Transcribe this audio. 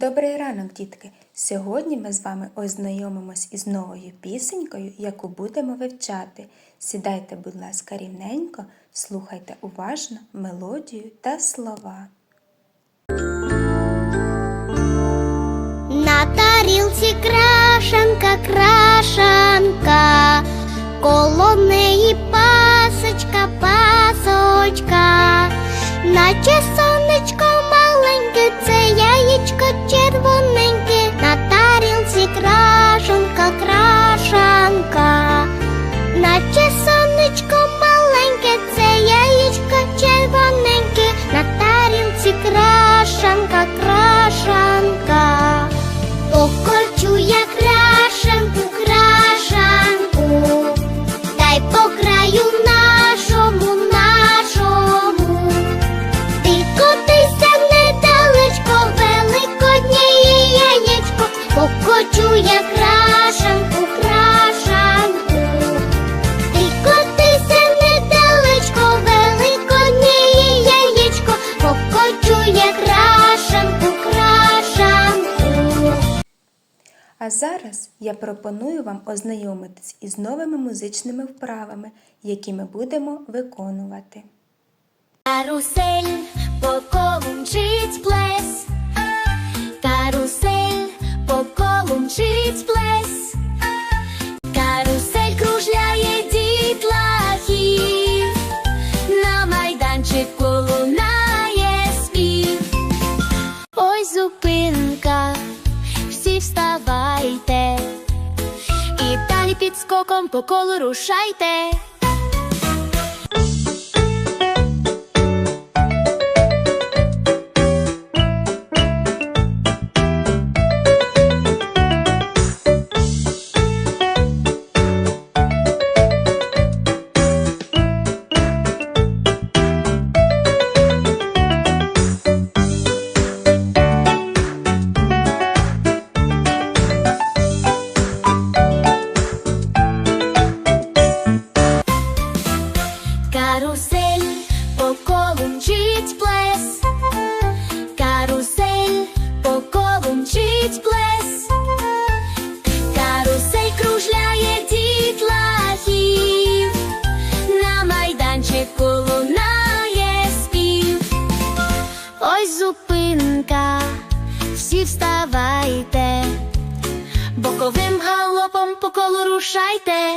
Добрий ранок, дітки! Сьогодні ми з вами ознайомимось із новою пісенькою, яку будемо вивчати. Сідайте, будь ласка, рівненько, слухайте уважно мелодію та слова. На тарілці крашанка, крашанка, коло неї я крашанку, крашанку. А зараз я пропоную вам ознайомитись із новими музичними вправами, які ми будемо виконувати. Карусель по мчить під скоком по колу рушайте. Боковим галопом по колу рушайте.